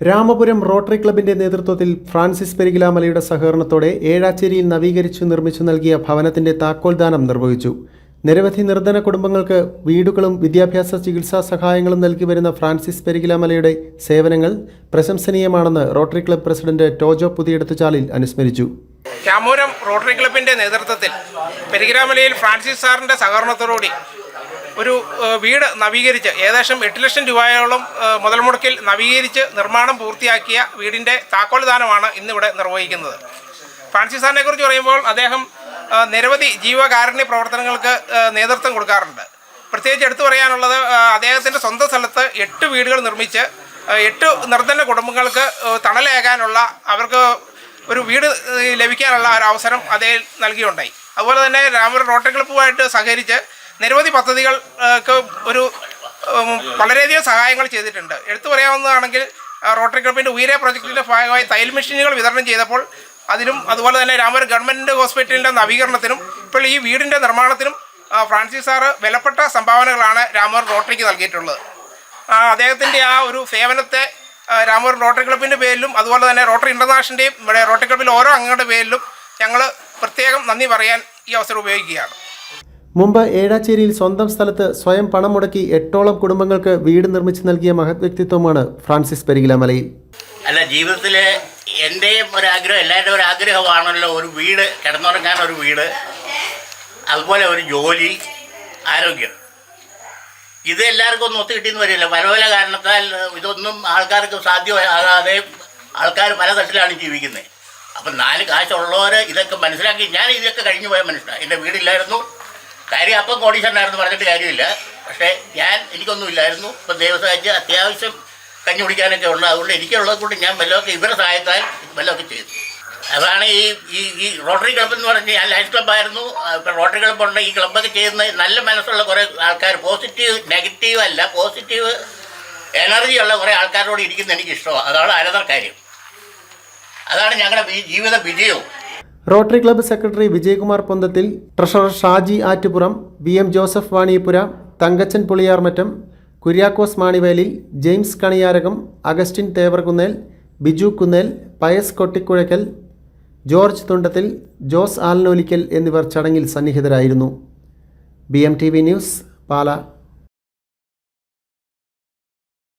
Ramapuram rotary ക്ലബിന്റെ നേതൃത്വത്തിൽ Francis പെരികിലാമലയുടെ സഹകരണത്തോടെ ഏഴാച്ചേരിയിൽ നവീകരിച്ചു നിർമ്മിച്ചു നൽകിയ ഭവനത്തിന്റെ താക്കോൽദാനം നിർവഹിച്ചു. നിരവധി നിർധന കുടുംബങ്ങൾക്ക് വീടുകളും വിദ്യാഭ്യാസ ചികിത്സാ സഹായങ്ങളും നൽകി വരുന്ന ഫ്രാൻസിസ് പെരികിലാമലയുടെ സേവനങ്ങൾ പ്രശംസനീയമാണെന്ന് Rotary club president Tojo Puthiyeduthuchalil അനുസ്മരിച്ചു. രാമപുരം റോട്ടറി ക്ലബിന്റെ നേതൃത്വത്തിൽ പെരിഗ്രാമലയിൽ ഫ്രാൻസിസ് സാറിന്റെ സഹകരണത്തോടുകൂടി ഒരു വീട് നവീകരിച്ച് ഏകദേശം എട്ട് ലക്ഷം രൂപയോളം മുതൽ മുടക്കിൽ നവീകരിച്ച് നിർമ്മാണം പൂർത്തിയാക്കിയ വീടിന്റെ താക്കോൽ ദാനമാണ് ഇന്നിവിടെ നിർവഹിക്കുന്നത്. ഫ്രാൻസിസ് സാറിനെ കുറിച്ച് പറയുമ്പോൾ അദ്ദേഹം നിരവധി ജീവകാരുണ്യ പ്രവർത്തനങ്ങൾക്ക് നേതൃത്വം കൊടുക്കാറുണ്ട്. പ്രത്യേകിച്ച് എടുത്തു പറയാനുള്ളത് അദ്ദേഹത്തിന്റെ സ്വന്തം സ്ഥലത്ത് എട്ട് വീടുകൾ നിർമ്മിച്ച് എട്ട് നിർധന കുടുംബങ്ങൾക്ക് തണലേകാനുള്ള അവർക്ക് ഒരു വീട് ലഭിക്കാനുള്ള ഒരു അവസരം അദ്ദേഹം നൽകിയുണ്ടായി. അതുപോലെ തന്നെ രാമപുരം റോട്ടറി ക്ലബ്ബുമായിട്ട് സഹകരിച്ച് നിരവധി പദ്ധതികൾക്ക് ഒരു വളരെയധികം സഹായങ്ങൾ ചെയ്തിട്ടുണ്ട്. എടുത്തു പറയാവുന്നതാണെങ്കിൽ റോട്ടറി ക്ലബിന്റെ ഉയരെ പ്രോജക്റ്റിന്റെ ഭാഗമായി തയ്യൽ മെഷീനുകൾ വിതരണം ചെയ്തപ്പോൾ അതിനും അതുപോലെ തന്നെ രാമപുരം ഗവൺമെന്റ് ഹോസ്പിറ്റലിന്റെ നവീകരണത്തിനും ഇപ്പോൾ ഈ വീടിന്റെ നിർമ്മാണത്തിനും ഫ്രാൻസിസ് സാറ് വിലപ്പെട്ട സംഭാവനകളാണ് രാമപുരം റോട്ടറിക്ക് നൽകിയിട്ടുള്ളത്. അദ്ദേഹത്തിന്റെ ആ ഒരു സേവനത്തെ രാമപുരം റോട്ടറി ക്ലബിന്റെ പേരിലും അതുപോലെ തന്നെ റോട്ടറി ഇന്റർനാഷണലിന്റെയും ഇവിടെ റോട്ടറി ക്ലബിലെ ഓരോ അംഗങ്ങളുടെ പേരിലും ഞങ്ങൾ പ്രത്യേകം നന്ദി പറയാൻ ഈ അവസരം ഉപയോഗിക്കുകയാണ്. മുമ്പ് ഏഴാച്ചേരിയിൽ സ്വന്തം സ്ഥലത്ത് സ്വയം പണം മുടക്കി എട്ടോളം കുടുംബങ്ങൾക്ക് വീട് നിർമ്മിച്ചു നൽകിയ മഹത് വ്യക്തിത്വമാണ് ഫ്രാൻസിസ് പെരികിലാമലയിൽ അല്ല ജീവിതത്തിലെ എന്റെയും ഒരു ആഗ്രഹം എല്ലാവരുടെയും ഒരു ആഗ്രഹമാണല്ലോ ഒരു വീട് കിടന്നുറങ്ങാൻ ഒരു വീട് അതുപോലെ ഒരു ജോലി ആരോഗ്യം. ഇത് എല്ലാവർക്കും ഒന്നും ഒത്തു കിട്ടിയെന്ന് വരില്ല. പല പല കാരണത്താൽ ഇതൊന്നും ആൾക്കാർക്ക് സാധ്യമാകാതെ ആൾക്കാർ പല തട്ടിലാണ് ജീവിക്കുന്നത്. അപ്പം നാല് കാശുള്ളവർ ഇതൊക്കെ മനസ്സിലാക്കി. ഞാൻ ഇതൊക്കെ കഴിഞ്ഞു പോയ മനുഷ്യനാണ് എന്റെ വീടില്ലായിരുന്നു. കാര്യം അപ്പം കോടീശ്വരനായിരുന്നു പറഞ്ഞിട്ട് കാര്യമില്ല. പക്ഷേ ഞാൻ എനിക്കൊന്നുമില്ലായിരുന്നു ഇപ്പം ദൈവസഹായിച്ച് അത്യാവശ്യം കഞ്ഞി കുടിക്കാനൊക്കെ ഉണ്ട് അതുകൊണ്ട് എനിക്കുള്ളത് കൊണ്ട് ഞാൻ വല്ലതൊക്കെ ഇവരെ സഹായത്താൽ വല്ലതൊക്കെ ചെയ്തു. അതാണ് ഈ ഈ ഈ റോട്ടറി ക്ലബ്ബ് എന്ന് പറഞ്ഞ് ഞാൻ ലൈഫ് ക്ലബ്ബായിരുന്നു ഇപ്പം റോട്ടറി ക്ലബ്ബ് ഉണ്ട്. ഈ ക്ലബ്ബൊക്കെ ചെയ്യുന്ന നല്ല മനസ്സുള്ള കുറേ ആൾക്കാർ പോസിറ്റീവ് നെഗറ്റീവ് അല്ല പോസിറ്റീവ് എനർജി ഉള്ള കുറേ ആൾക്കാരോട് ഇരിക്കുന്ന എനിക്ക് ഇഷ്ടമാണ് അതാണ് അനന്തര കാര്യം. അതാണ് ഞങ്ങളുടെ ജീവിത വിജയവും. Rotary club secretary Vijayakumar Ponthathil treasurer Shaji Attupuram V M Joseph Vaniyapura Thankachan Puliyarmattam Kuriakose Manivelil James Kaniyarakam Augustine Thevarkunnel Biju Kunnel Pius Kottikuzhakkal George Thundathil Jose Alnolickal എന്നിവർ ചടങ്ങിൽ സന്നിഹിതരായിരുന്നു. B M T V news Pala.